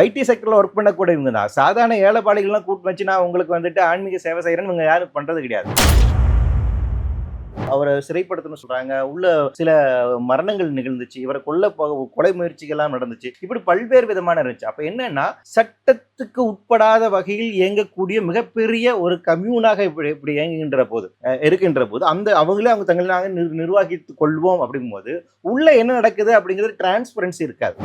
ID செக்டரில் work பண்ணக்கூடியவங்க தான் சாதாரண ஏழைப்பாளிகள்லாம் கூட்டு வச்சு நான் உங்களுக்கு வந்துட்டு ஆன்மீக சேவை செய்கிறேன்னு இவங்க யாரும் பண்ணுறது கிடையாது. அவரை சிறைப்படுத்தணும்னு சொல்றாங்க. உள்ள சில மரணங்கள் நிகழ்ந்துச்சு. இவரை கொல்ல கொலை முயற்சிகள்லாம் நடந்துச்சு. இப்படி பல்வேறு விதமான இருந்துச்சு. அப்ப என்னன்னா சட்டத்துக்கு உட்படாத வகையில் இயங்கக்கூடிய மிகப்பெரிய ஒரு கம்யூனாக இப்படி இப்படி இயங்குகின்ற போது இருக்கின்ற போது அந்த அவங்களே அவங்க தங்களை நாங்கள் நிர்வாகித்துக் கொள்வோம் அப்படிங்கும்போது உள்ள என்ன நடக்குது அப்படிங்கிறது டிரான்ஸ்பரன்சி இருக்காது.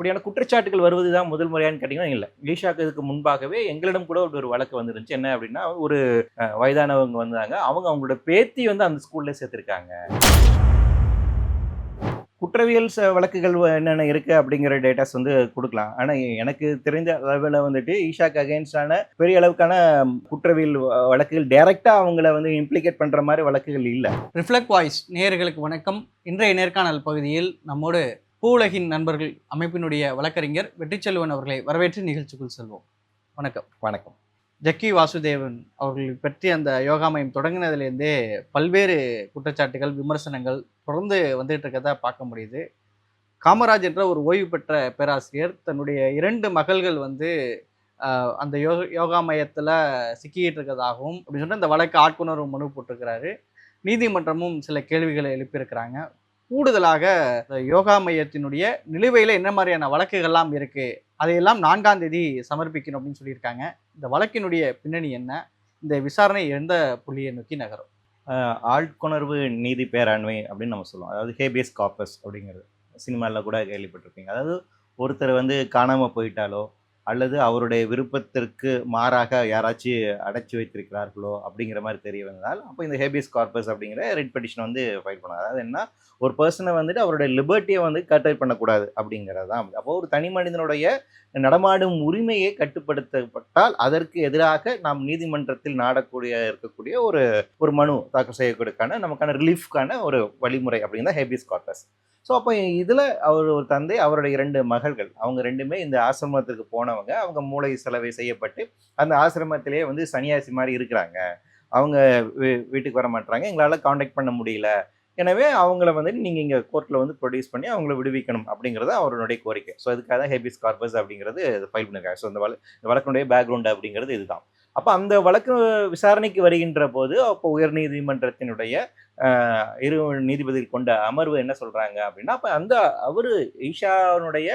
அப்படியான குற்றச்சாட்டுகள் வருவது தான் முதல் முறையான்னு கேட்டிங்கன்னா இல்லை. ஈஷாக்கு இதுக்கு முன்பாகவே எங்களிடம் கூட ஒரு வழக்கு வந்துருந்துச்சு. என்ன அப்படின்னா ஒரு வயதானவங்க வந்தாங்க. அவங்க அவங்களோட பேத்தி வந்து அந்த ஸ்கூல்ல சேர்த்துருக்காங்க. குற்றவியல் ச- வழக்குகள் என்னென்ன இருக்குது அப்படிங்கிற டேட்டாஸ் வந்து கொடுக்கலாம். ஆனால் எனக்கு தெரிந்த அளவில் வந்துட்டு ஈஷாக்கு அகேன்ஸ்டான பெரிய அளவுக்கான குற்றவியல் வ- வழக்குகள் டைரெக்டாக அவங்கள வந்து இம்ப்ளிகேட் பண்ணுற மாதிரி வழக்குகள் இல்லை. ரிஃப்ளெக்ட் வாய்ஸ் நேர்களுக்கு வணக்கம். இன்றைய நேர்காணல் பகுதியில் நம்மோடு பூவுலகின் நண்பர்கள் அமைப்பினுடைய வழக்கறிஞர் வெற்றிச்செல்வன் அவர்களை வரவேற்று நிகழ்ச்சிக்குள் செல்வோம். வணக்கம். வணக்கம். ஜக்கி வாசுதேவன் அவர்களை பற்றி அந்த யோகா மையம் தொடங்கினதுலேருந்தே பல்வேறு குற்றச்சாட்டுகள் விமர்சனங்கள் தொடர்ந்து வந்துட்டு இருக்கறத பார்க்க முடியுது. காமராஜ் என்ற ஒரு ஓய்வு பெற்ற பேராசிரியர் தன்னுடைய இரண்டு மகள்கள் வந்து அந்த யோக யோகா மையத்தில் சிக்கிட்டு இருக்கதாகவும் அப்படின்னு சொல்லிட்டு அந்த வழக்கு ஆட்கொணர்வு மனு போட்டிருக்கிறாரு. நீதிமன்றமும் சில கேள்விகளை எழுப்பியிருக்கிறாங்க. கூடுதலாக யோகா மையத்தினுடைய நிலுவையில் என்ன மாதிரியான வழக்குகள்லாம் இருக்குது அதையெல்லாம் நான்காம் தேதி சமர்ப்பிக்கணும் அப்படின்னு சொல்லியிருக்காங்க. இந்த வழக்கினுடைய பின்னணி என்ன? இந்த விசாரணை எந்த புள்ளியை நோக்கி நகரும்? ஆட்கொணர்வு நீதி பேராண்மை அப்படின்னு நம்ம சொல்லுவோம். அதாவது ஹேபியஸ் காப்பஸ் அப்படிங்கிறது. சினிமாவில் கூட கேள்விப்பட்டிருப்பீங்க. அதாவது ஒருத்தர் வந்து காணாமல் போயிட்டாலோ அல்லது அவருடைய விருப்பத்திற்கு மாறாக யாராச்சும் அடைச்சி வைத்திருக்கிறார்களோ அப்படிங்கிற மாதிரி தெரிய வந்ததால் அப்போ இந்த ஹேபியஸ் கார்பஸ் அப்படிங்கிற ரெட் பெட்டிஷன் வந்து ஃபைல் பண்ணாங்க. அதாவது என்ன? ஒரு பர்சனை வந்துட்டு அவருடைய லிபர்ட்டியை வந்து கட்டை பண்ணக்கூடாது அப்படிங்கிறது. தான் அப்போ ஒரு தனி மனிதனுடைய நடமாடும் உரிமையை கட்டுப்படுத்தப்பட்டால் அதற்கு எதிராக நாம் நீதிமன்றத்தில் நாடக்கூடிய இருக்கக்கூடிய ஒரு ஒரு மனு தாக்கல் செய்யக்கூடியக்கான நமக்கான ரிலீஃப்கான ஒரு வழிமுறை அப்படின்னு ஹேபியஸ் கார்பஸ் ஸோ அப்போ இதில் அவர் ஒரு தந்தை அவருடைய இரண்டு மகள்கள். அவங்க ரெண்டுமே இந்த ஆசிரமத்துக்கு போனவங்க. அவங்க மூளை செலவை செய்யப்பட்டு அந்த ஆசிரமத்திலே வந்து சன்னியாசி மாதிரி இருக்கிறாங்க. அவங்க வீட்டுக்கு வர மாட்டாங்க எங்களால் காண்டாக்ட் பண்ண முடியல. எனவே அவங்கள வந்து நீங்கள் இங்கே கோர்ட்டில் வந்து ப்ரொடியூஸ் பண்ணி அவங்கள விடுவிக்கணும் அப்படிங்கிறது அவருடைய கோரிக்கை. ஸோ அதுக்காக தான் ஹேபிஸ் கார்பஸ் அப்படிங்கிறது ஃபைல் பண்ணிருக்காங்க. ஸோ இந்த வழ வழக்கினுடைய பேக்ரவுண்டு அப்படிங்கிறது இதுதான். அப்போ அந்த வழக்கு விசாரணைக்கு வருகின்ற போது அப்போ உயர்நீதிமன்றத்தினுடைய இரு நீதிபதிகள் கொண்ட அமர்வு என்ன சொல்கிறாங்க அப்படின்னா அப்போ அந்த அவர் ஈஷானுடைய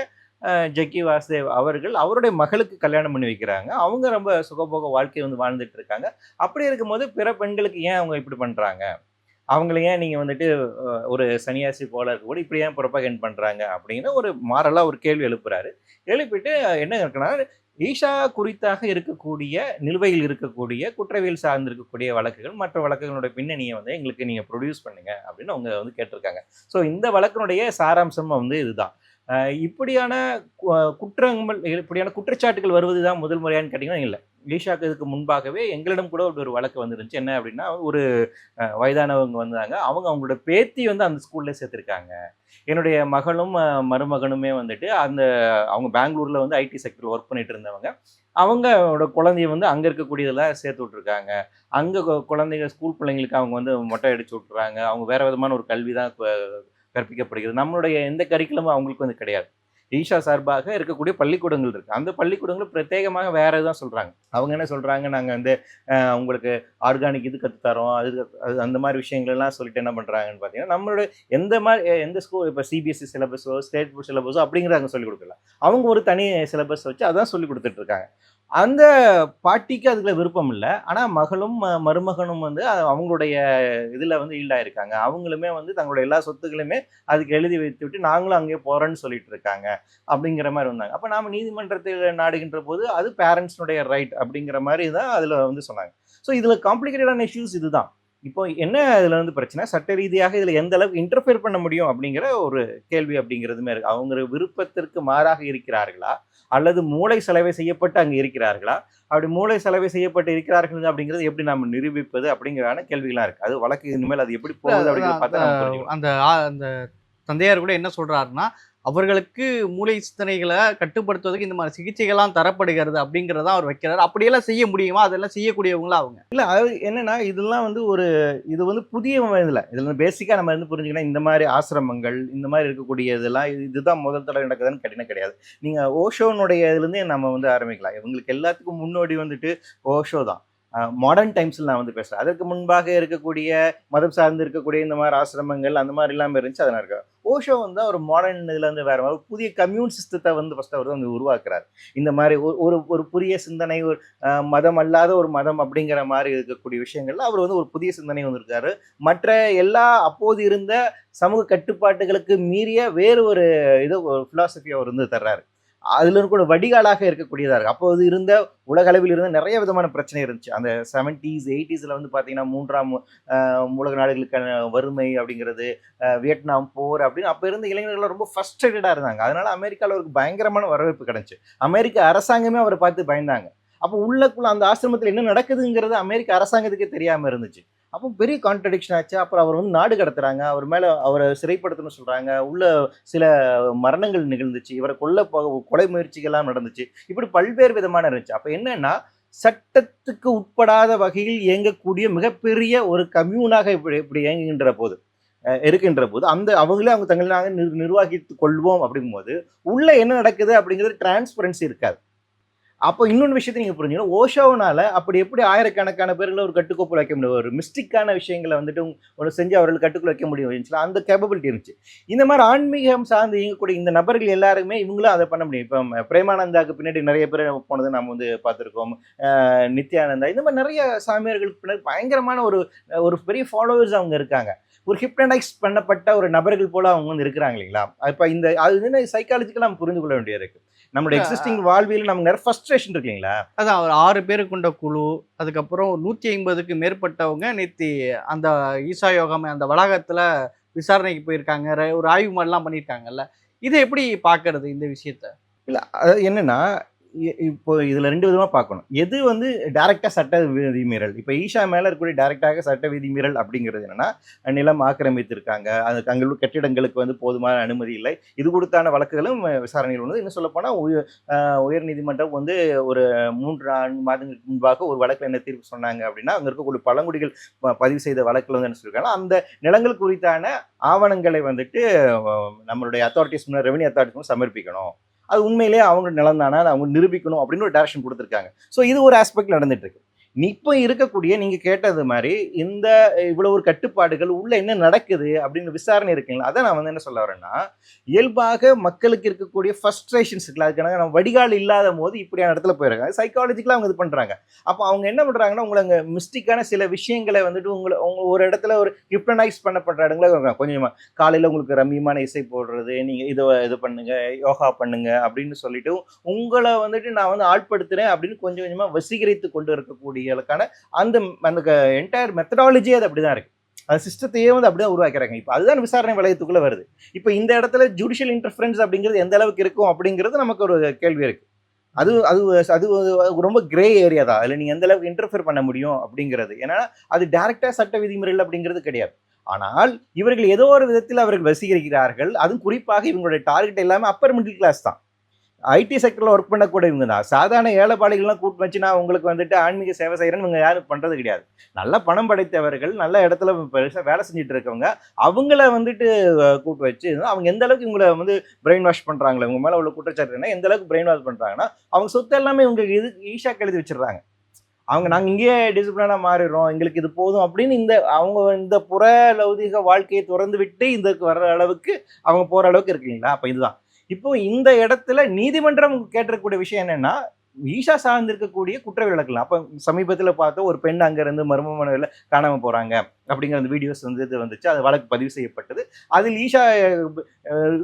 ஜக்கி வாசுதேவ் அவர்கள் அவருடைய மகளுக்கு கல்யாணம் பண்ணி வைக்கிறாங்க. அவங்க ரொம்ப சுகபோக வாழ்க்கை வந்து வாழ்ந்துட்டு இருக்காங்க. அப்படி இருக்கும்போது பிற பெண்களுக்கு ஏன் அவங்க இப்படி பண்ணுறாங்க அவங்கள ஏன் நீங்கள் வந்துட்டு ஒரு சன்னியாசி போல இருக்க கூட இப்படி ஏன் ப்ரொபகேண்ட் பண்ணுறாங்க அப்படின்னு ஒரு மாறலாக ஒரு கேள்வி எழுப்புறாரு. எழுப்பிட்டு என்ன இருக்குன்னா ஈஷா குறித்தாக இருக்கக்கூடிய நிலுவையில் இருக்கக்கூடிய குற்றவியல் சார்ந்து இருக்கக்கூடிய வழக்குகள் மற்ற வழக்குகளோட பின்னணியை வந்து எங்களுக்கு நீங்கள் ப்ரொடியூஸ் பண்ணுங்க அப்படின்னு அவங்க வந்து கேட்டிருக்காங்க. ஸோ இந்த வழக்கினுடைய சாராம்சம் வந்து இதுதான். இப்படியான குற்றங்கள் இப்படியான குற்றச்சாட்டுகள் வருவது தான் முதல் முறையான்னு கேட்டிங்கன்னா இல்லை. ஈஷாக்கு இதுக்கு முன்பாகவே எங்களிடம் கூட ஒரு வழக்கு வந்துருந்துச்சு. என்ன அப்படின்னா ஒரு வயதானவங்க வந்தாங்க. அவங்க அவங்களோட பேத்தி வந்து அந்த ஸ்கூல்ல சேர்த்துருக்காங்க. என்னுடைய மகளும் மருமகனுமே வந்துட்டு அந்த அவங்க பெங்களூர்ல வந்து ஐடி செக்டர்ல ஒர்க் பண்ணிட்டு இருந்தவங்க. அவங்களோட குழந்தைய வந்து அங்கே இருக்கக்கூடியதெல்லாம் சேர்த்து விட்ருக்காங்க அங்கே குழந்தைங்க ஸ்கூல் பிள்ளைங்களுக்கு அவங்க வந்து மொட்டை அடிச்சு விட்றாங்க அவங்க வேறு விதமான ஒரு கல்வி தான் கற்பிக்கப்படுகிறது. நம்மளுடைய எந்த கரிக்குலமும் அவங்களுக்கு வந்து கிடையாது. ஈஷா சார்பாக இருக்கக்கூடிய பள்ளிக்கூடங்கள் இருக்கு. அந்த பள்ளிக்கூடங்கள் பிரத்யேகமாக வேற எதுவும் சொல்றாங்க. அவங்க என்ன சொல்றாங்க? நாங்க வந்து உங்களுக்கு ஆர்கானிக் இது கற்றுத்தரோம் அது அது அந்த மாதிரி விஷயங்கள் எல்லாம் சொல்லிட்டு என்ன பண்றாங்கன்னு பாத்தீங்கன்னா நம்மளோட எந்த மாதிரி எந்த ஸ்கூல் இப்போ சிபிஎஸ்சி சிலபஸோ ஸ்டேட் போர்ட் சிலபஸோ அப்படிங்கிறாங்க சொல்லிக் கொடுக்கல. அவங்க ஒரு தனி சிலபஸ் வச்சு அதான் சொல்லி கொடுத்துட்டு இருக்காங்க. அந்த பாட்டிக்கு அதுல விருப்பம் இல்லை. ஆனால் மகளும் ம- மருமகனும் வந்து அவங்களுடைய இதில் வந்து ஈல்டாயிருக்காங்க அவங்களுமே வந்து தங்களுடைய எல்லா சொத்துக்களுமே அதுக்கு எழுதி வைத்து விட்டு நாங்களும் அங்கே போகிறோன்னு சொல்லிட்டு இருக்காங்க அப்படிங்கிற மாதிரி வந்தாங்க. அப்போ நாம நீதிமன்றத்தில் நாடுகின்ற போது அது பேரண்ட்ஸ்னுடைய ரைட் அப்படிங்கிற மாதிரி தான் அதில் வந்து சொன்னாங்க. ஸோ இதில் காம்ப்ளிகேட்டடான இஷ்யூஸ் இதுதான். இப்போ என்ன இதுல வந்து பிரச்சனை? சட்ட ரீதியாக இதுல எந்த அளவுக்கு இன்டர்ஃபியர் பண்ண முடியும் அப்படிங்கிற ஒரு கேள்வி அப்படிங்கிறதுமே இருக்கு. அவங்க விருப்பத்திற்கு மாறாக இருக்கிறார்களா? அல்லது மூளை செலவை செய்யப்பட்டு அங்க இருக்கிறார்களா? அப்படி மூளை செலவை செய்யப்பட்டு இருக்கிறார்கள் அப்படிங்கிறது எப்படி நாம நிரூபிப்பது அப்படிங்கிறான கேள்விகளாம் இருக்கு. அது வழக்கு இனிமேல் அது எப்படி போகுது அப்படிங்கிறத பார்த்தா நம்ம. அந்த அந்த தந்தையார் கூட என்ன சொல்றாருன்னா அவர்களுக்கு மூளை சிந்தனைகளை கட்டுப்படுத்துவதற்கு இந்த மாதிரி சிகிச்சைகள்லாம் தரப்படுகிறது அப்படிங்கிறத அவர் வைக்கிறார். அப்படியெல்லாம் செய்ய முடியுமா? அதெல்லாம் செய்யக்கூடியவங்களா அவங்க? இல்லை அது என்னன்னா இதெல்லாம் வந்து ஒரு இது வந்து புதிய இதில் இதில் பேசிக்காக நம்ம வந்து புரிஞ்சுக்கணும் இந்த மாதிரி ஆசிரமங்கள் இந்த மாதிரி இருக்கக்கூடிய இதெல்லாம் இதுதான் முதல் தடவை நடக்குதுன்னு கடினம் கிடையாது. நீங்கள் ஓஷோனுடைய இதுலேருந்தே நம்ம வந்து ஆரம்பிக்கலாம். இவங்களுக்கு எல்லாத்துக்கும் முன்னோடி வந்துட்டு ஓஷோ தான். மாடர்ன் டைம்ஸில் நான் வந்து பேசுகிறேன் அதற்கு முன்பாக இருக்கக்கூடிய மதம் சார்ந்து இருக்கக்கூடிய இந்த மாதிரி ஆசிரமங்கள் அந்த மாதிரி இல்லாமல் இருந்துச்சு அதெல்லாம் இருக்கு ஓஷோ வந்து ஒரு மாடர்ன் இதில் வந்து வேறு மாதிரி புதிய கம்யூன் சிஸ்டத்தை வந்து ஃபஸ்ட்டு அவர் வந்து உருவாக்குறாரு. இந்த மாதிரி ஒரு- ஒரு ஒரு புதிய சிந்தனை ஒரு மதம் அல்லாத ஒரு மதம் அப்படிங்கிற மாதிரி இருக்கக்கூடிய விஷயங்கள்ல அவர் வந்து ஒரு புதிய சிந்தனை வந்திருக்காரு. மற்ற எல்லா அப்போது இருந்த சமூக கட்டுப்பாட்டுகளுக்கு மீறிய வேறு ஒரு இது ஒரு ஃபிலாசபி அவர் வந்து தர்றாரு. அதுல கூட வடிகாலாக இருக்கக்கூடியதாக இருக்கு. அப்போது இருந்த உலக அளவில் இருந்த நிறைய விதமான பிரச்சனை இருந்துச்சு. அந்த செவன்டீஸ் எயிட்டிஸ்ல வந்து பாத்தீங்கன்னா மூன்றாம் உலக நாடுகளுக்கான வறுமை அப்படிங்கிறது வியட்நாம் போர் அப்படின்னு அப்போ இருந்த இளைஞர்கள் ரொம்ப ஃபர்ஸ்ட்ரேட்டடா இருந்தாங்க. அதனால அமெரிக்காவில் அவருக்கு பயங்கரமான வரவேற்பு கிடைச்சு. அமெரிக்க அரசாங்கமே அவரை பார்த்து பயந்தாங்க. அப்போ உள்ளக்குள்ள அந்த ஆசிரமத்தில் என்ன நடக்குதுங்கிறது அமெரிக்க அரசாங்கத்துக்கே தெரியாமல் இருந்துச்சு. அப்போ பெரிய கான்ட்ரடிக்ஷன் ஆச்சு. அப்புறம் அவர் வந்து நாடு கடத்துறாங்க. அவர் மேலே அவரை சிறைப்படுத்தணும்னு சொல்கிறாங்க உள்ள சில மரணங்கள் நிகழ்ந்துச்சு. இவரை கொல்ல கொலை முயற்சிகள்லாம் நடந்துச்சு. இப்படி பல்வேறு விதமான இருந்துச்சு. அப்போ என்னன்னா சட்டத்துக்கு உட்படாத வகையில் இயங்கக்கூடிய மிகப்பெரிய ஒரு கம்யூனாக இப்படி இப்படி இயங்குகின்ற போது இருக்கின்ற போது அந்த அவங்களே அவங்க தங்களை நாங்கள் நிர் நிர்வாகித்து கொள்வோம் அப்படிங்கும்போது உள்ளே என்ன நடக்குது அப்படிங்கிறது டிரான்ஸ்பரன்சி இருக்காது. அப்போ இன்னொன்று விஷயத்தை நீங்கள் புரிஞ்சுக்கணும். ஓஷோனால அப்படி எப்படி ஆயிரக்கணக்கான பேர்களை ஒரு கட்டுக்கோப்பில் வைக்க முடியும்? ஒரு மிஸ்டிக்கான விஷயங்களை வந்துட்டு ஒரு செஞ்சு அவர்கள் கட்டுக்குள்ள வைக்க முடியும். இருந்துச்சுல அந்த கேப்பபிலிட்டி இருந்துச்சு. இந்த மாதிரி ஆன்மீகம் சார்ந்து இயங்கக்கூடிய இந்த நபர்கள் எல்லாருமே இவங்களும் அதை பண்ண முடியும். இப்போ பிரேமானந்தாக்கு பின்னாடி நிறைய பேர் போனதை நம்ம வந்து பார்த்துருக்கோம். நித்யானந்தா. இந்த மாதிரி நிறைய சாமியார்களுக்கு பின்னாடி பயங்கரமான ஒரு ஒரு பெரிய ஃபாலோவர்ஸ் அவங்க இருக்காங்க. ஒரு ஹிப்னடைஸ் பண்ணப்பட்ட ஒரு நபர்கள் போல அவங்க வந்து இருக்கிறாங்க இல்லைங்களா? இப்போ இந்த அது என்ன சைக்காலஜிக்கலாக நம்ம புரிந்து கொள்ள வேண்டியது இருக்கு நம்மளோட எக்ஸிஸ்டிங் வாழ்வியல் நமக்கு நிறைய ஃபர்ஸ்ட்ரேஷன் இருக்கு இல்லைங்களா? அதான் ஒரு ஆறு பேர் கொண்ட குழு அதுக்கப்புறம் நூற்றி ஐம்பதுக்கு மேற்பட்டவங்க நேத்தி அந்த ஈசா யோகாமை அந்த வளாகத்துல விசாரணைக்கு போயிருக்காங்க ஒரு ஆய்வு மாதிரிலாம் பண்ணியிருக்காங்கல்ல. இதை எப்படி பார்க்கறது இந்த விஷயத்த? இல்லை என்னன்னா இப்போ இதில் ரெண்டு விதமாக பார்க்கணும். எது வந்து டைரெக்டாக சட்ட விதிமீறல் இப்போ ஈஷா மேலே இருக்கக்கூடிய டேரெக்டாக சட்ட விதிமீறல் அப்படிங்கிறது என்னன்னா நிலம் ஆக்கிரமித்திருக்காங்க. அதுக்கு அங்கே கட்டிடங்களுக்கு வந்து போதுமான அனுமதி இல்லை. இது கொடுத்தான வழக்குகளும் விசாரணையில் உள்ளது. இன்னும் சொல்லப்போனால் உயர் உயர்நீதிமன்றம் வந்து ஒரு மூன்று நான்கு மாதங்களுக்கு முன்பாக ஒரு வழக்கில் என்ன தீர்ப்பு சொன்னாங்க அப்படின்னா அங்கே இருக்கக்கூடிய பழங்குடிகள் பதிவு செய்த வழக்கில் வந்து என்ன சொல்லியிருக்காங்க அந்த நிலங்கள் குறித்தான ஆவணங்களை வந்துட்டு நம்மளுடைய அத்தாரிட்டிஸ் ரெவன்யூ அத்தாரிட்டிஸ் சமர்ப்பிக்கணும். அது உண்மையிலேயே அவங்க நிலம் தானே அதை அவங்க நிரூபிக்கணும் அப்படின்னு ஒரு டேரக்ஷன் கொடுத்துருக்காங்க. ஸோ இது ஒரு ஆஸ்பெக்ட் நடந்துட்டு இருக்கு. இப்போ இருக்கக்கூடிய நீங்கள் கேட்டது மாதிரி இந்த இவ்வளோ ஒரு கட்டுப்பாடுகள் உள்ளே என்ன நடக்குது அப்படின்னு விசாரணை இருக்குங்களா? அதை நான் வந்து என்ன சொல்ல வரேன்னா இயல்பாக மக்களுக்கு இருக்கக்கூடிய ஃபஸ்ட்ரேஷன்ஸ் இருக்குல்ல அதுக்கான நம்ம வடிகால் இல்லாத போது இப்படியான இடத்துல போயிருக்காங்க. சைக்காலஜிக்கலாக அவங்க இது பண்ணுறாங்க அப்போ அவங்க என்ன பண்ணுறாங்கன்னா உங்களை அங்கே மிஸ்டிக்கான சில விஷயங்களை வந்துட்டு உங்களை உங்க ஒரு இடத்துல ஒரு ஹிப்னடைஸ் பண்ணப்படுற இடங்களை கொஞ்சமாக காலையில் உங்களுக்கு ரம்மியமான இசை போடுறது நீங்கள் இதை இது பண்ணுங்க யோகா பண்ணுங்க அப்படின்னு சொல்லிட்டு உங்களை வந்துட்டு நான் வந்து ஆட்படுத்துகிறேன் அப்படின்னு கொஞ்சம் கொஞ்சமாக வசீகரித்து கொண்டு இருக்கக்கூடிய பொறியியலுக்கான அந்த அந்த என்டையர் மெத்தடாலஜியே அது அப்படி தான் இருக்குது அந்த சிஸ்டத்தையே வந்து அப்படியே உருவாக்குறாங்க. இப்போ அதுதான் விசாரணை வளையத்துக்குள்ளே வருது. இப்போ இந்த இடத்துல ஜுடிஷியல் இன்டர்ஃபரன்ஸ் அப்படிங்கிறது எந்த அளவுக்கு இருக்கும் அப்படிங்கிறது நமக்கு ஒரு கேள்வி இருக்குது அது அது அது ரொம்ப கிரே ஏரியா தான். அதில் நீங்கள் எந்த அளவுக்கு இன்டர்ஃபியர் பண்ண முடியும் அப்படிங்கிறது. ஏன்னா அது டேரெக்டாக சட்ட விதிமுறைகள் அப்படிங்கிறது கிடையாது. ஆனால் இவர்கள் ஏதோ ஒரு விதத்தில் அவர்கள் வசீகரிக்கிறார்கள். அதுவும் குறிப்பாக இவங்களுடைய டார்கெட் எல்லாமே அப்பர் மிடில் கிளாஸ் தான். ஐடி செக்டரில் ஒர்க் பண்ணக்கூடிய இவங்க தான். சாதாரண ஏழைப்பாளிகள்லாம் கூட்டு வச்சு நான் உங்களுக்கு வந்துட்டு ஆன்மீக சேவை செய்கிறேன்னு இவங்க யாரும் பண்ணுறது கிடையாது. நல்ல பணம் படைத்தவர்கள் நல்ல இடத்துல பெருசாக வேலை செஞ்சுட்டு இருக்கவங்க அவங்கள வந்துட்டு கூட்டு வச்சு அவங்க எந்த அளவுக்கு இவங்களை வந்து பிரெயின் வாஷ் பண்ணுறாங்களே இவங்க மேலே உள்ள குற்றச்சாட்டு என்ன எந்த அளவுக்கு பிரெயின் வாஷ் பண்ணுறாங்கன்னா அவங்க சொத்து எல்லாமே இவங்க இது ஈஷாக்கு எழுதி வச்சிடுறாங்க. அவங்க நாங்கள் இங்கேயே டிசிப்ளினாக மாறிடுறோம் எங்களுக்கு இது போதும் அப்படின்னு இந்த அவங்க இந்த புற லௌதிக வாழ்க்கையை திறந்து விட்டு இந்த வர்ற அளவுக்கு அவங்க போகிற அளவுக்கு இருக்குங்களா? அப்போ இதுதான். இப்போ இந்த இடத்துல நீதிமன்றம் கேட்டிருக்கக்கூடிய விஷயம் என்னன்னா ஈஷா சார்ந்திருக்கக்கூடிய குற்ற விளக்கலாம் அப்போ சமீபத்தில் பார்த்த ஒரு பெண் அங்கேருந்து மர்மமனையில் காணாமல் போகிறாங்க அப்படிங்கிற அந்த வீடியோஸ் வந்து இது வந்துச்சு. அது வழக்கு பதிவு செய்யப்பட்டது. அதில் ஈஷா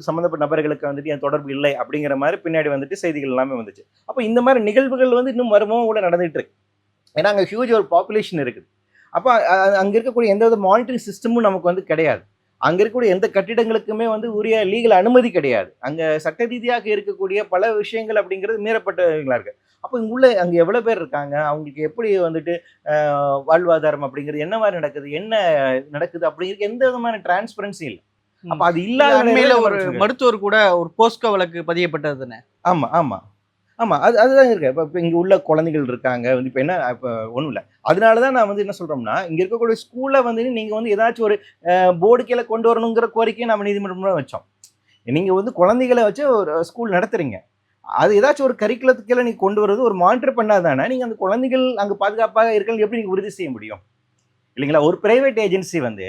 சம்மந்தப்பட்ட நபர்களுக்கு வந்துட்டு என் தொடர்பு இல்லை அப்படிங்கிற மாதிரி பின்னாடி வந்துட்டு செய்திகள் எல்லாமே வந்துச்சு. அப்போ இந்த மாதிரி நிகழ்வுகள் வந்து இன்னும் மர்மமும் கூட நடந்துகிட்டு இருக்கு. ஏன்னா அங்கே ஹியூஜ் ஒரு பாப்புலேஷன் இருக்குது. அப்போ அங்கே இருக்கக்கூடிய எந்த வித மானிட்டரிங் சிஸ்டமும் நமக்கு வந்து கிடையாது. அங்கே இருக்கக்கூடிய எந்த கட்டிடங்களுக்குமே வந்து உரிய லீகல் அனுமதி கிடையாது. அங்கே சட்ட ரீதியாக இருக்கக்கூடிய பல விஷயங்கள் அப்படிங்கிறது மீறப்பட்டவங்களா இருக்கு. அப்போ இங்குள்ள அங்கே எவ்வளோ பேர் இருக்காங்க? அவங்களுக்கு எப்படி வந்துட்டு வாழ்வாதாரம் அப்படிங்கிறது என்ன மாதிரி நடக்குது? என்ன நடக்குது? அப்படிங்கிறது எந்த விதமான டிரான்ஸ்பரன்சி இல்லை. அப்ப அது இல்லாத ஒரு மருத்துவர் கூட ஒரு போஸ்கோ வழக்கு பதியப்பட்டது தானே? ஆமா ஆமா. ஆமாம் அது அதுதான் இருக்கு. இப்போ இப்போ இங்கே உள்ள குழந்தைகள் இருக்காங்க. வந்து இப்போ என்ன இப்போ ஒன்றும் இல்லை அதனால தான் நான் வந்து என்ன சொல்கிறோம்னா இங்கே இருக்கக்கூடிய ஸ்கூலில் வந்து நீங்கள் வந்து ஏதாச்சும் ஒரு போர்டு கீழே கொண்டு வரணுங்கிற கோரிக்கையை நம்ம நீதிமன்றம் வச்சோம். நீங்கள் வந்து குழந்தைகளை வச்சு ஒரு ஸ்கூல் நடத்துகிறீங்க அது ஏதாச்சும் ஒரு கரிக்குலத்துக்கு கீழே நீங்கள் கொண்டு வர்றது ஒரு மானிட்டர் பண்ணாதானே நீங்கள் அந்த குழந்தைகள் அங்கே பாதுகாப்பாக இருக்கணும் எப்படி நீங்கள் உறுதி செய்ய முடியும்? இல்லைங்களா? ஒரு பிரைவேட் ஏஜென்சி வந்து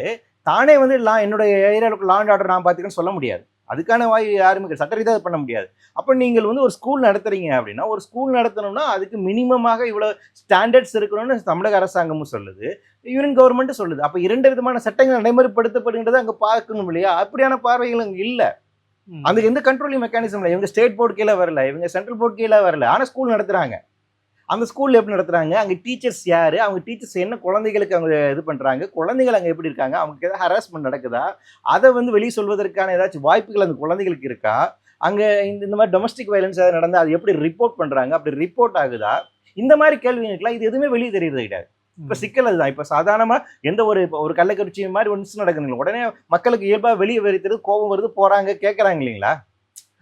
தானே வந்து லா என்னுடைய ஏரியாவுக்கு லாண்ட் ஆர்டர் நான் பார்த்துக்கன்னு சொல்ல முடியாது. அதுக்கான வாய் யாருமே கிடையாது. சட்டரீதியாக அது பண்ண முடியாது. அப்போ நீங்கள் வந்து ஒரு ஸ்கூல் நடத்துறீங்க அப்படின்னா ஒரு ஸ்கூல் நடத்தணும்னா அதுக்கு மினிமமாக இவ்வளோ ஸ்டாண்டர்ட்ஸ் இருக்கணும்னு தமிழக அரசாங்கமும் சொல்லுது. யூனியன் கவர்மெண்ட்டும் சொல்லுது. அப்போ இரண்டு விதமான சட்டங்கள் நடைமுறைப்படுத்தப்படுகின்றதை அங்கே பார்க்கணும் இல்லையா? அப்படியான பார்வைகள் அங்கே இல்லை. அந்த எந்த கண்ட்ரோலிங் மெக்கானிசம் இல்லை. இவங்க ஸ்டேட் போர்டு கீழே வரல. இவங்க சென்ட்ரல் போர்டு கீழே வரல. ஆனால் ஸ்கூல் நடத்துறாங்க. அந்த ஸ்கூல்ல எப்படி நடத்துறாங்க? அங்க டீச்சர்ஸ் யாரு? அவங்க டீச்சர்ஸ் என்ன குழந்தைகளுக்கு அவங்க இது பண்றாங்க? குழந்தைகள் அங்க எப்படி இருக்காங்க? அவங்களுக்கு ஏதாவது ஹராஸ்மெண்ட் நடக்குதா? அதை வந்து வெளியே சொல்வதற்கான ஏதாச்சும் வாய்ப்புகள் அந்த குழந்தைகளுக்கு இருக்கா? அங்க இந்த இந்த மாதிரி டொமஸ்டிக் வயலன்ஸ் ஏதாவது நடந்தா அது எப்படி ரிப்போர்ட் பண்றாங்க? அப்படி ரிப்போர்ட் ஆகுதா? இந்த மாதிரி கேள்விகளுக்குலாம் இது எதுவுமே வெளியே தெரியுது கிடையாது இப்போ சிக்கல் அதுதான். இப்போ சாதாரணமா எந்த ஒரு இப்போ ஒரு கள்ளக்குறிச்சி மாதிரி ஒன்று நடக்குதுங்க உடனே மக்களுக்கு இயல்பாக வெளியே வெறித்தது கோபம் வருது போறாங்க கேட்குறாங்க இல்லைங்களா?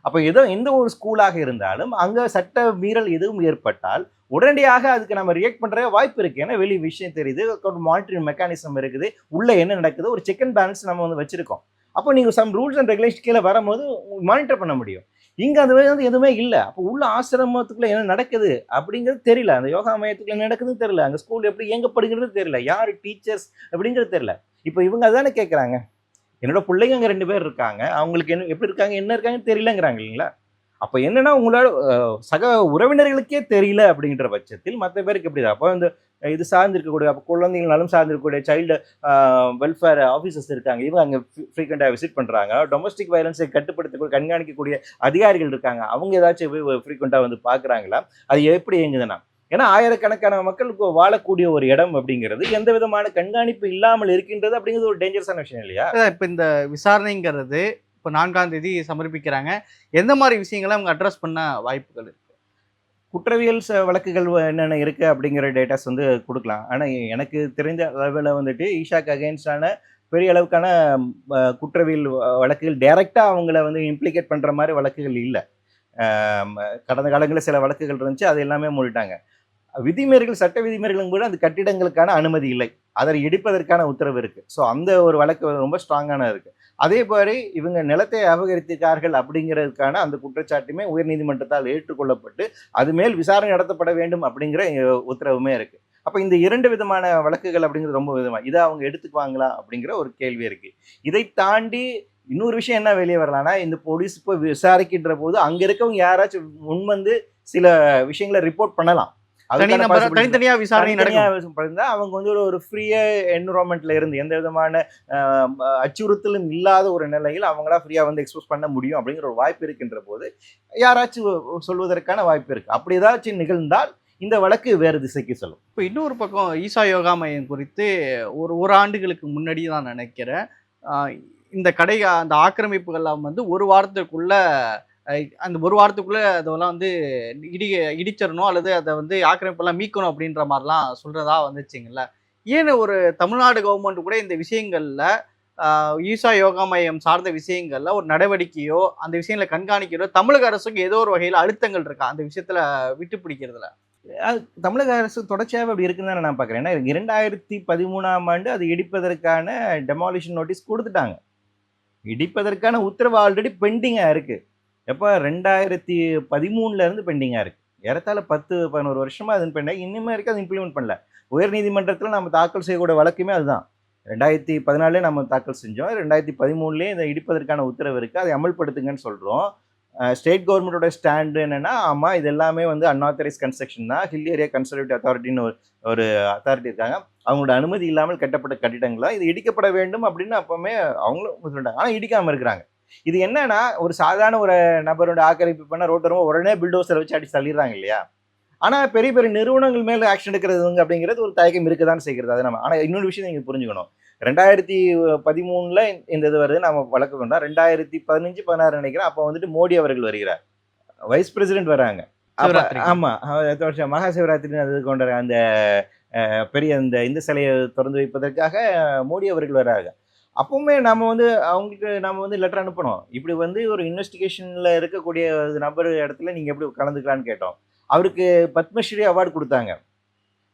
அப்போ ஏதோ எந்த ஒரு ஸ்கூலாக இருந்தாலும் அங்கே சட்ட மீறல் எதுவும் ஏற்பட்டால் உடனடியாக அதுக்கு நம்ம ரியாக்ட் பண்ணுற வாய்ப்பு இருக்குது ஏன்னா வெளி விஷயம் தெரியுது. மானிட்டரிங் மெக்கானிசம் இருக்குது. உள்ளே என்ன நடக்குது? ஒரு செக் அண்ட் பேலன்ஸ் நம்ம வந்து வச்சுருக்கோம். அப்போ நீங்கள் சம் ரூல்ஸ் அண்ட் ரெகுலேஷன் கீழே வரும்போது மானிட்டர் பண்ண முடியும். இங்கே அந்த வந்து எதுவுமே இல்லை. அப்போ உள்ள ஆசிரமத்துக்குள்ளே என்ன நடக்குது? அப்படிங்கிறது தெரியல. அந்த யோகா மையத்துக்குள்ள என்ன நடக்குதுன்னு தெரியல. அங்கே ஸ்கூல் எப்படி இயங்கப்படுகிறது தெரியல. யார் டீச்சர்ஸ் அப்படிங்கிறது தெரியல. இப்போ இவங்க அதானே கேட்குறாங்க என்னோட பிள்ளைங்க அங்கே ரெண்டு பேர் இருக்காங்க. அவங்களுக்கு என்ன எப்படி இருக்காங்க என்ன இருக்காங்கன்னு தெரியலங்கிறாங்க இல்லைங்களா? அப்போ என்னன்னா உங்களோட சக உறவினர்களுக்கே தெரியல அப்படிங்கிற பட்சத்தில் மற்ற பேருக்கு எப்படி அப்போ இந்த இது சார்ந்திருக்கக்கூடிய அப்போ குழந்தைங்களாலும் சார்ந்திருக்கக்கூடிய சைல்டு வெல்ஃபேர் ஆஃபீஸர்ஸ் இருக்காங்க. இவங்க அங்கே ஃப்ரீக்வெண்ட்டாக விசிட் பண்ணுறாங்க டொமஸ்டிக் வயலன்ஸை கட்டுப்படுத்தக்கூடிய கண்காணிக்கக்கூடிய அதிகாரிகள் இருக்காங்க. அவங்க ஏதாச்சும் ஃப்ரீக்வெண்ட்டாக வந்து பார்க்குறாங்களா அது எப்படி இயங்குதுன்னா ஏன்னா ஆயிரக்கணக்கான மக்களுக்கு வாழக்கூடிய ஒரு இடம் அப்படிங்கிறது எந்த விதமான கண்காணிப்பு இல்லாமல் இருக்கின்றது அப்படிங்கிறது ஒரு டேஞ்சரஸான விஷயம் இல்லையா? இப்போ இந்த விசாரணைங்கிறது இப்போ நான்காம் தேதி சமர்ப்பிக்கிறாங்க. எந்த மாதிரி விஷயங்களை அவங்க அட்ரஸ் பண்ண வாய்ப்புகள் இருக்குது குற்றவியல் ச- வழக்குகள் என்னென்ன இருக்குது அப்படிங்கிற டேட்டாஸ் வந்து கொடுக்கலாம். ஆனால் எனக்கு தெரிஞ்ச அளவில் வந்துட்டு ஈஷாக்கு அகேன்ஸ்டான பெரிய அளவுக்கான குற்றவியல் வ- வழக்குகள் டைரெக்டாக அவங்கள வந்து இம்ப்ளிகேட் பண்ணுற மாதிரி வழக்குகள் இல்லை. கடந்த காலங்களில் சில வழக்குகள் இருந்துச்சு அது எல்லாமே மூடிட்டாங்க. விதிமீறல்கள் சட்ட விதிமீறல்களும் கூட அந்த கட்டிடங்களுக்கான அனுமதி இல்லை. அதை இடிப்பதற்கான உத்தரவு இருக்குது ஸோ அந்த ஒரு வழக்கு ரொம்ப ஸ்ட்ராங்கான இருக்குது அதே மாதிரி இவங்க நிலத்தை அபகரித்திருக்கார்கள் அப்படிங்கிறதுக்கான அந்த குற்றச்சாட்டுமே உயர்நீதிமன்றத்தால் ஏற்றுக்கொள்ளப்பட்டு அது மேல் விசாரணை நடத்தப்பட வேண்டும் அப்படிங்கிற உத்தரவுமே இருக்கு. அப்போ இந்த இரண்டு விதமான வழக்குகள் அப்படிங்கிறது ரொம்ப விதமாக இதை அவங்க எடுத்துக்குவாங்களா அப்படிங்கிற ஒரு கேள்வி இருக்குது இதை தாண்டி இன்னொரு விஷயம் என்ன வெளியே வரலாம்னா இந்த போலீஸ் இப்போ விசாரிக்கின்ற போது அங்கே இருக்கவங்க யாராச்சும் முன் வந்து சில விஷயங்களை ரிப்போர்ட் பண்ணலாம். தனித்தனியா விசாரணை நடக்கும். அவங்க வந்து ஒரு ஃப்ரீயா என்விரான்மெண்ட்ல இருந்து எந்த விதமான அச்சுறுத்தலும் இல்லாத ஒரு நிலையில் அவங்களா ஃப்ரீயா வந்து எக்ஸ்போஸ் பண்ண முடியும் அப்படிங்கிற ஒரு வாய்ப்பு இருக்கின்ற போது யாராச்சும் சொல்வதற்கான வாய்ப்பு இருக்கு. அப்படி ஏதாச்சும் நிகழ்ந்தால் இந்த வழக்கு வேறு திசைக்கு செல்லும். இப்போ இன்னொரு பக்கம் ஈசா யோகா மையம் குறித்து ஒரு ஒரு ஆண்டுகளுக்கு முன்னாடி தான் நினைக்கிறேன். இந்த கடை அந்த ஆக்கிரமிப்புகள்லாம் வந்து ஒரு வாரத்துக்குள்ள அந்த ஒரு வாரத்துக்குள்ளே அதெல்லாம் வந்து இடி இடிச்சிடணும் அல்லது அதை வந்து ஆக்கிரமிப்பெல்லாம் மீட்கணும் அப்படின்ற மாதிரிலாம் சொல்கிறதா வந்துச்சுங்கல்ல. ஏன் ஒரு தமிழ்நாடு கவர்மெண்ட் கூட இந்த விஷயங்களில் ஈசா யோகா மையம் சார்ந்த விஷயங்களில் ஒரு நடவடிக்கையோ அந்த விஷயங்களை கண்காணிக்கிறதோ தமிழக அரசுக்கு ஏதோ ஒரு வகையில் அழுத்தங்கள் இருக்கா? அந்த விஷயத்தில் விட்டு பிடிக்கிறதுல. தமிழக அரசு தொடர்ச்சியாக அப்படி இருக்குன்னு தானே நான் பார்க்குறேன் ஏன்னா இரண்டாயிரத்தி பதிமூணாம் ஆண்டு அது இடிப்பதற்கான டெமாலிஷன் நோட்டீஸ் கொடுத்துட்டாங்க. இடிப்பதற்கான உத்தரவு ஆல்ரெடி பெண்டிங்காக இருக்குது எப்போ ரெண்டாயிரத்தி பதிமூணுலேருந்து பெண்டிங்காக இருக்குது ஏறத்தாழ பத்து பதினோரு வருஷமாக அது பெண்டிங் இன்னுமே வரைக்கும் அது இம்ப்ளிமெண்ட் பண்ணல. உயர்நீதிமன்றத்தில் நம்ம தாக்கல் செய்யக்கூடிய வழக்குமே அதுதான். ரெண்டாயிரத்தி பதினாலே நம்ம தாக்கல் செஞ்சோம். ரெண்டாயிரத்தி பதிமூணுலேயே இதை இடிப்பதற்கான உத்தரவு இருக்குது அதை அமல்படுத்துங்கன்னு சொல்கிறோம் ஸ்டேட் கவர்மெண்ட்டோட ஸ்டாண்டு என்னென்னா ஆமாம் இது எல்லாமே வந்து அன்ஆத்தரைஸ் கன்ஸ்ட்ரக்ஷன் தான். ஹில் ஏரியா கன்சர்வேட்டிவ் அத்தாரிட்டின்னு ஒரு ஒரு அத்தாரிட்டி இருக்காங்க. அவங்களோட அனுமதி இல்லாமல் கட்டப்பட்ட கட்டிடங்களா? இது இடிக்கப்பட வேண்டும் அப்படின்னு அப்போவுமே அவங்களும் சொல்லிட்டாங்க. ஆனால் இடிக்காமல் இருக்கிறாங்க. இது என்னன்னா ஒரு சாதாரண ஒரு நபரோட ஆக்கிரமிப்பு பண்ண ரோட்டரும் உடனே பில்டோசரை வச்சு அடிச்சு தள்ளிடுறாங்க இல்லையா? ஆனால் பெரிய பெரிய நிறுவனங்கள் மேலே ஆக்ஷன் எடுக்கிறதுங்க அப்படிங்கிறது ஒரு தயக்கம் இருக்க தான் செய்கிறது. அது நம்ம ஆனால் இன்னொரு விஷயம் நீங்கள் புரிஞ்சுக்கணும். ரெண்டாயிரத்தி பதிமூணுல இந்த இது வருது நம்ம வழக்கு கொண்டா ரெண்டாயிரத்தி பதினஞ்சு பதினாறு நினைக்கிறேன். அப்போ வந்துட்டு மோடி அவர்கள் வருகிறார். வைஸ் பிரசிடென்ட் வராங்க. அப்ப- சிவராத்திரி. ஆமா அவர் அடுத்த வருஷம் மகா சிவராத்திரி அது கொண்ட அந்த பெரிய அந்த இந்த சிலையை திறந்து வைப்பதற்காக மோடி அவர்கள் வராங்க. அப்பவுமே நம்ம வந்து அவங்களுக்கு நம்ம வந்து லெட்டர் அனுப்பணும். இப்படி வந்து ஒரு இன்வெஸ்டிகேஷனில் இருக்கக்கூடிய ஒரு நபர் இடத்துல நீங்கள் எப்படி கலந்துக்கலான்னு கேட்டோம். அவருக்கு பத்மஸ்ரீ அவார்டு கொடுத்தாங்க.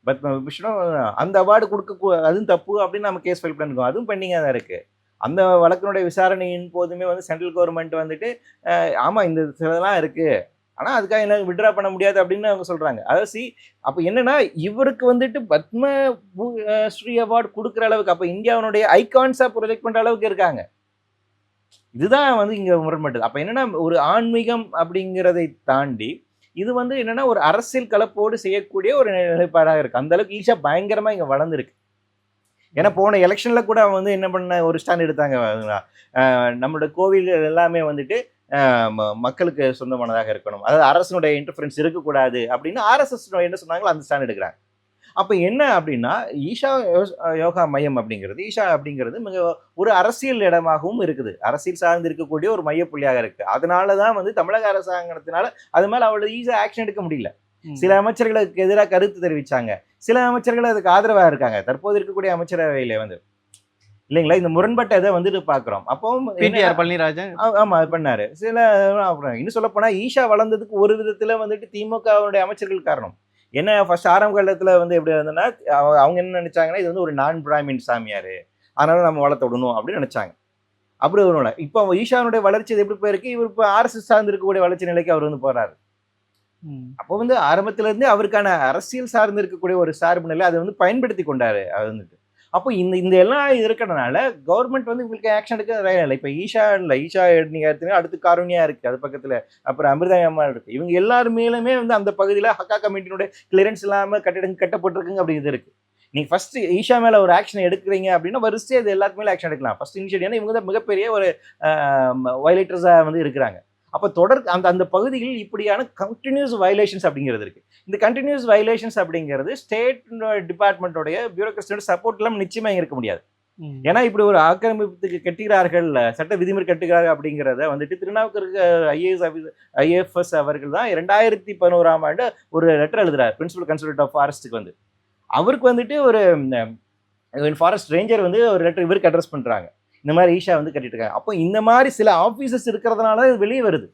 பத்ம விஷ்ணு அந்த அவார்டு கொடுக்க கூ- அதுவும் தப்பு அப்படின்னு நம்ம கேஸ் ஃபைல் பண்ணிருக்கோம் அதுவும் பெண்டிங்காக தான் இருக்குது அந்த வழக்கினுடைய விசாரணையின் போதுமே வந்து சென்ட்ரல் கவர்மெண்ட் வந்துட்டு ஆமாம் இந்த சிலதெல்லாம் இருக்குது ஆனா அதுக்காக என்ன விட்ரா பண்ண முடியாது அப்படின்னு அவங்க சொல்றாங்க. அதாவது சி அப்போ என்னன்னா இவருக்கு வந்துட்டு பத்ம ஸ்ரீ அவார்டு கொடுக்குற அளவுக்கு அப்போ இந்தியாவினுடைய ஐகான்ஸா ப்ரொஜெக்ட் பண்ற அளவுக்கு இருக்காங்க. இதுதான் வந்து இங்க முரண்பட்டது. அப்ப என்னன்னா ஒரு ஆன்மீகம் அப்படிங்கிறதை தாண்டி இது வந்து என்னன்னா ஒரு அரசியல் கலப்போடு செய்யக்கூடிய ஒரு நிலைப்பாடாக இருக்கு. அந்த அளவுக்கு ஈஸியா பயங்கரமா இங்க வளர்ந்துருக்கு. ஏன்னா போன எலெக்ஷன்ல கூட அவன் வந்து என்ன பண்ண ஒரு ஸ்டாண்ட் எடுத்தாங்க நம்மளோட கோவில்கள் எல்லாமே வந்துட்டு மக்களுக்கு சொந்தமானதாக இருக்கணும். அதாவது அரசனுடைய இன்டர்ஃபரன்ஸ் இருக்கக்கூடாது அப்படின்னு ஆர்எஸ்எஸ் என்ன சொன்னாங்களோ அந்த ஸ்டாண்ட் எடுக்கிறாங்க. அப்போ என்ன அப்படின்னா ஈஷா யோகா மையம் அப்படிங்கிறது ஈஷா அப்படிங்கிறது மிக ஒரு அரசியல் இடமாகவும் இருக்குது. அரசியல் சார்ந்து இருக்கக்கூடிய ஒரு மையப்புள்ளியாக இருக்கு. அதனால தான் வந்து தமிழக அரசாங்கத்தினால அது மேல அவ்வளவு ஈஸியாக ஆக்ஷன் எடுக்க முடியல. சில அமைச்சர்களுக்கு எதிராக கருத்து தெரிவிச்சாங்க. சில அமைச்சர்கள் அதுக்கு ஆதரவாக இருக்காங்க. தற்போது இருக்கக்கூடிய அமைச்சரவையில வந்து இல்லைங்களா? இந்த முரண்பட்ட இதை வந்துட்டு பார்க்குறோம். அப்போ பிடிஆர் பழனிராஜன். ஆமா பண்ணாரு. சில அப்புறம் இன்னும் சொல்ல போனா ஈஷா வளர்ந்ததுக்கு ஒரு விதத்துல வந்துட்டு திமுகவுடைய அமைச்சர்கள் காரணம். என்ன ஃபர்ஸ்ட் ஆரம்ப காலத்துல வந்து எப்படி இருந்ததுன்னா அவ- அவங்க என்ன நினைச்சாங்கன்னா இது வந்து ஒரு நான் பிராமின் சாமியாரு. அதனால நம்ம வளர்த்த விடணும் அப்படின்னு நினைச்சாங்க. அப்படி ஒரு இப்போ ஈஷானுடைய வளர்ச்சி எப்படி போயிருக்கு? இவர் இப்போ ஆர்எஸ்எஸ் சார்ந்து இருக்கக்கூடிய வளர்ச்சி நிலைக்கு அவர் வந்து போறாரு. அப்போ வந்து ஆரம்பத்துல இருந்து அவருக்கான அரசியல் சார்ந்து இருக்கக்கூடிய ஒரு சார்பு நிலை அதை வந்து பயன்படுத்தி கொண்டாரு. அது வந்துட்டு. அப்போ இந்த இந்த எல்லாம் இருக்கிறதுனால கவர்மெண்ட் வந்து இவங்களுக்கு ஆக்ஷன் எடுக்க தயாரா இல்லை. இப்போ ஈஷா இல்லை ஈஷா நீங்கள் எடுத்தீங்கன்னா அடுத்து காரணியா இருக்குது அது பக்கத்தில். அப்புறம் அமிர்தயமா இருக்குது இவங்க எல்லாருமேலுமே வந்து அந்த பகுதியில் ஹக்கா கமிட்டினுடைய கிளியரன்ஸ் இல்லாமல் கட்டிடம் கட்டப்பட்டிருக்குங்க அப்படி இது இருக்குது நீங்க ஃபர்ஸ்ட் ஈஷா மேல ஒரு ஆக்ஷன் எடுக்கிறீங்க அப்படின்னா வரிசையாக இது எல்லாருக்குமே ஆக்ஷன் எடுக்கலாம். ஃபர்ஸ்ட் இனிஷியேட் ஏன்னா இவங்க தான் மிகப்பெரிய ஒரு வயலேட்டர்ஸாக வந்து இருக்கிறாங்க. அப்போ தொடர் அந்த அந்த பகுதிகளில் இப்படியான கண்டினியூஸ் வயலேஷன்ஸ் அப்படிங்கிறது இருக்கு. இந்த கண்டினியூஸ் வயலேஷன்ஸ் அப்படிங்கிறது ஸ்டேட் டிபார்ட்மெண்ட்டோடைய பியூரோக்ரஸியோட சப்போர்ட் இல்லாமல் நிச்சயமா இங்க இருக்க முடியாது. ஏன்னா இப்படி ஒரு ஆக்கிரமிப்புக்கு கட்டுகிறார்கள் சட்ட விதிமுறை கட்டுகிறார்கள் அப்படிங்கிறத வந்துட்டு திருநாவுக்கருக்கு ஐஏஎஸ் ஆஃபீஸ் ஐஎஃப்எஸ் அவர்கள் தான் ரெண்டாயிரத்தி பதினோராம் ஆண்டு ஒரு லெட்டர் எழுதுறாரு பிரின்சிபல் கன்சல்டன்ட் ஆஃப் ஃபாரஸ்ட்டுக்கு வந்து. அவருக்கு வந்துட்டு ஒரு ஃபாரஸ்ட் ரேஞ்சர் வந்து ஒரு லெட்டர் இவருக்கு அட்ரஸ் பண்றாங்க. இந்த மாதிரி ஈஷா வந்து கட்டிட்டு இருக்காங்க அப்போ இந்த மாதிரி சில ஆஃபீஸஸ் இருக்கிறதுனால இது வெளியே வருது.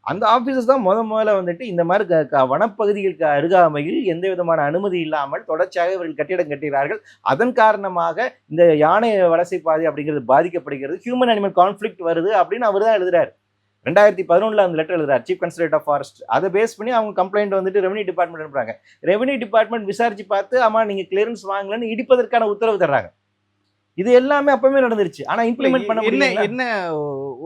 அந்த ஆஃபீஸஸ் தான் முத முதல்ல வந்துட்டு இந்த மாதிரி க- க- வனப்பகுதிகளுக்கு அருகாமையில் எந்த விதமான அனுமதி இல்லாமல் தொடர்ச்சியாக இவர்கள் கட்டிடம் கட்டுகிறார்கள் அதன் காரணமாக இந்த யானை வலசை பாதை அப்படிங்கிறது பாதிக்கப்படுகிறது. ஹியூமன் அனிமல் கான்ஃப்ளிக்ட் வருது அப்படின்னு அவர் தான் எழுதுறாரு. ரெண்டாயிரத்தி பதினொன்றில் அந்த லெட்டர் எழுதுறாரு சீஃப் கன்சல்டேட் ஆஃப் ஃபாரஸ்ட் அதை பேஸ் பண்ணி அவங்க கம்ப்ளைண்ட் வந்துட்டு ரெவன்யூ டிபார்ட்மெண்ட் அனுப்புறாங்க. ரெவன்யூ டிபார்ட்மெண்ட் விசாரிச்சு பார்த்து ஆமாம் நீங்கள் கிளியரன்ஸ் வாங்கலன்னு இடிப்பதற்கான உத்தரவு தர்றாங்க. இது எல்லாமே அப்பவே நடந்துருச்சு. ஆனா இம்ப்ளிமெண்ட் பண்ண முடியல என்ன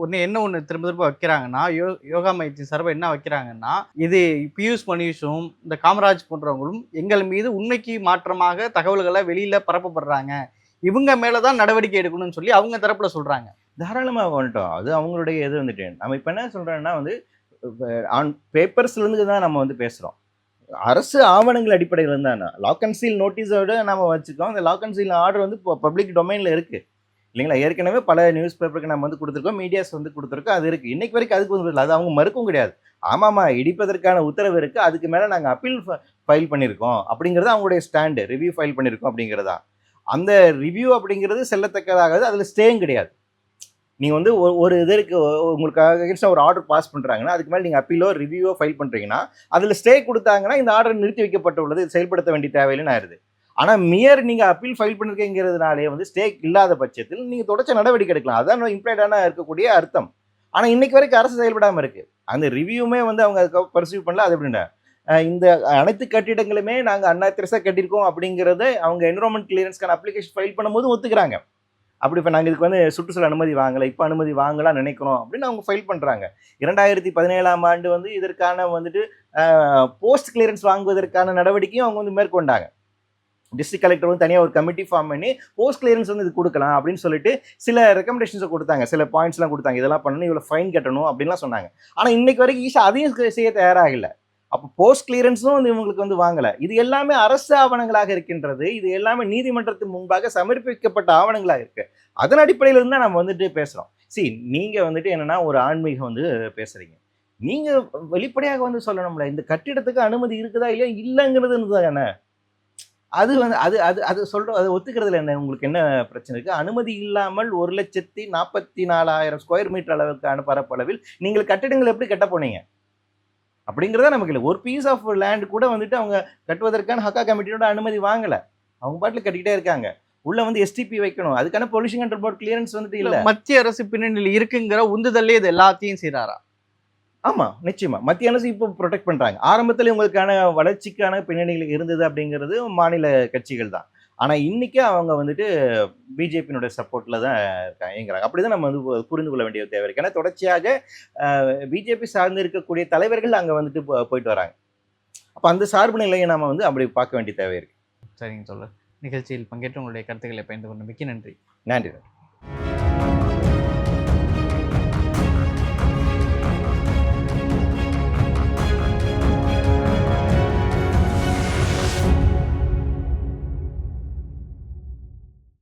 ஒன்று என்ன ஒன்று திரும்ப திரும்ப வைக்கிறாங்கன்னா யோ யோகா மையத்தின் சார்பாக என்ன வைக்கிறாங்கன்னா இது பியூஷ் மணிஷும் இந்த காமராஜ் போன்றவங்களும் எங்கள் மீது உண்மைக்கு மாற்றமாக தகவல்களை வெளியில பரப்பப்படுறாங்க. இவங்க மேல தான் நடவடிக்கை எடுக்கணும்னு சொல்லி அவங்க தரப்புல சொல்றாங்க. தாராளமாக வந்துட்டோம் அது அவங்களுடைய இது வந்துட்டு. நம்ம இப்போ என்ன சொல்றோம்னா வந்து ஆன் பேப்பர்ஸ்ல இருந்து தான் நம்ம வந்து பேசுறோம். அரசு ஆவணங்கள் அடிப்படையில் இருந்தானா? லாக் அண்ட் சீல் நோட்டீஸோட நம்ம வச்சுக்கோம். அந்த லாக் அண்ட் சீல் ஆர்டர் வந்து இப்போ பப்ளிக் டொமைனில் இருக்குது இல்லைங்களா? ஏற்கனவே பல நியூஸ் பேப்பருக்கு நம்ம வந்து கொடுத்துருக்கோம். மீடியாஸ் வந்து கொடுத்துருக்கோம். அது இருக்குது இன்றைக்கு வரைக்கும் அதுக்கு வந்து அது அவங்க மறுக்கவும் கிடையாது. ஆமாம்மா இடிப்பதற்கான உத்தரவு இருக்குது அதுக்கு மேலே நாங்கள் அப்பீல் ஃபைல் பண்ணியிருக்கோம் அப்படிங்கிறது அவங்களுடைய ஸ்டாண்டு ரிவ்யூ ஃபைல் பண்ணியிருக்கோம் அப்படிங்கிறதா. அந்த ரிவ்யூ அப்படிங்கிறது செல்லத்தக்கதாகாது அதில் ஸ்டேயும் கிடையாது. நீங்கள் வந்து ஒரு இதற்கு உங்களுக்காக அகேன்ஸ்டாக ஒரு ஆர்டர் பாஸ் பண்ணுறாங்கன்னா அதுக்கு மேலே நீங்கள் அப்பீலோ ரிவ்யூவோ ஃபைல் பண்ணுறீங்கன்னா அதில் ஸ்டே கொடுத்தாங்கன்னா இந்த ஆர்டர் நிறுத்தி வைக்கப்பட்டுள்ளது உள்ளது செயல்படுத்த வேண்டிய தேவையில்லைன்னு ஆயிருது. ஆனால் மியர் நீங்கள் அப்பீல் ஃபைல் பண்ணிருக்கீங்கிறதுனாலே வந்து ஸ்டே இல்லாத பட்சத்தில் நீங்கள் தொடர்ச்சி நடவடிக்கை எடுக்கலாம். அதான் இம்ப்ளைடான இருக்கக்கூடிய அர்த்தம். ஆனால் இன்னைக்கு வரைக்கும் அரசு செயல்படாமல் இருக்குது அந்த ரிவ்யூமே வந்து அவங்க அதுக்கு பர்சீவ் பண்ணல. அது எப்படின்னா இந்த அனைத்து கட்டிடங்களுமே நாங்கள் அண்ணா திரசா கட்டியிருக்கோம் அப்படிங்கிறத அவங்க என்வரான்மெண்ட் கிளியரன்ஸ்க்கான அப்ளிகேஷன் ஃபைல் பண்ணும்போது ஒத்துக்கிறாங்க. அப்படி இப்போ நாங்கள் இதுக்கு வந்து சுற்றுச்சூழல் அனுமதி வாங்கலை இப்போ அனுமதி வாங்கலாம் நினைக்கிறோம் அப்படின்னு அவங்க ஃபைல் பண்ணுறாங்க இரண்டாயிரத்தி பதினேழாம் ஆண்டு வந்து இதற்கான வந்துட்டு போஸ்ட் கிளியரன்ஸ் வாங்குவதற்கான நடவடிக்கையும் அவங்க வந்து மேற்கொண்டாங்க. டிஸ்ட்ரிக்ட் கலெக்டர் வந்து தனியாக ஒரு கமிட்டி ஃபார்ம் பண்ணி போஸ்ட் கிளியரன்ஸ் வந்து இது கொடுக்கலாம் அப்படின்னு சொல்லிட்டு சில ரெக்கமெண்டேஷன்ஸை கொடுத்தாங்க. சில பாயிண்ட்ஸ்லாம் கொடுத்தாங்க. இதெல்லாம் பண்ணணும் இவ்வளோ ஃபைன் கட்டணும் அப்படின்லாம் சொன்னாங்க. ஆனால் இன்னைக்கு வரைக்கும் ஈஷா அதையும் செய்ய தயாராக இல்லை. அப்போ போஸ்ட் கிளியரன்ஸும் வந்து இவங்களுக்கு வந்து வாங்கலை. இது எல்லாமே அரசு ஆவணங்களாக இருக்கின்றது. இது எல்லாமே நீதிமன்றத்தின் முன்பாக சமர்ப்பிக்கப்பட்ட ஆவணங்களாக இருக்குது அதன் அடிப்படையில் இருந்தால் தான் நம்ம வந்துட்டு பேசுகிறோம் சி நீங்கள் வந்துட்டு என்னென்னா ஒரு ஆன்மீகம் வந்து பேசுகிறீங்க நீங்கள் வெளிப்படையாக வந்து சொல்லணும்ல இந்த கட்டிடத்துக்கு அனுமதி இருக்குதா இல்லையா? இல்லைங்கிறது தானே அது வந்து அது அது அது சொல்கிறோம் அது ஒத்துக்கிறதுல என்ன? உங்களுக்கு என்ன பிரச்சனை இருக்குது அனுமதி இல்லாமல் ஒரு லட்சத்தி நாற்பத்தி நாலாயிரம் ஸ்கொயர் மீட்டர் அளவுக்கான பரப்பளவில் நீங்கள் கட்டிடங்கள் எப்படி கட்ட போனீங்க? அப்படிங்கிறத நமக்கு இல்லை. ஒரு பீஸ் ஆஃப் லேண்ட் கூட வந்துட்டு அவங்க கட்டுவதற்கான ஹக்கா கமிட்டியோட அனுமதி வாங்கலை. அவங்க பாட்டில் கட்டிக்கிட்டே இருக்காங்க. உள்ள வந்து எஸ்டிபி வைக்கணும். அதுக்கான பொல்யூஷன் கண்ட்ரோல் போர்ட் கிளியரன்ஸ் வந்துட்டு இல்லை. மத்திய அரசு பின்னணியில் இருக்குங்கிற உந்துதல்லே இது எல்லாத்தையும் செய்றாரா? ஆமா நிச்சயமா. மத்திய அரசு இப்போ ப்ரொடெக்ட் பண்றாங்க. ஆரம்பத்துல உங்களுக்கான வளர்ச்சிக்கான பின்னணிகள் இருந்தது அப்படிங்கிறது மாநில கட்சிகள் தான். ஆனா இன்னைக்கு அவங்க வந்துட்டு பிஜேபியினுடைய சப்போர்ட்ல தான் இருக்காங்க. இயங்குறாங்க. அப்படிதான் நம்ம வந்து புரிந்து கொள்ள வேண்டிய தேவை இருக்கு. ஏன்னா தொடர்ச்சியாக பிஜேபி சார்ந்து இருக்கக்கூடிய தலைவர்கள் அங்க வந்துட்டு போயிட்டு வராங்க. அப்ப அந்த சார்பு நிலையை நாம வந்து அப்படி பார்க்க வேண்டிய தேவை இருக்கு. சரிங்க சொல்ல நிகழ்ச்சியில் பங்கேற்று உங்களுடைய கருத்துக்களை பயந்து கொண்டு மிக்க நன்றி நன்றி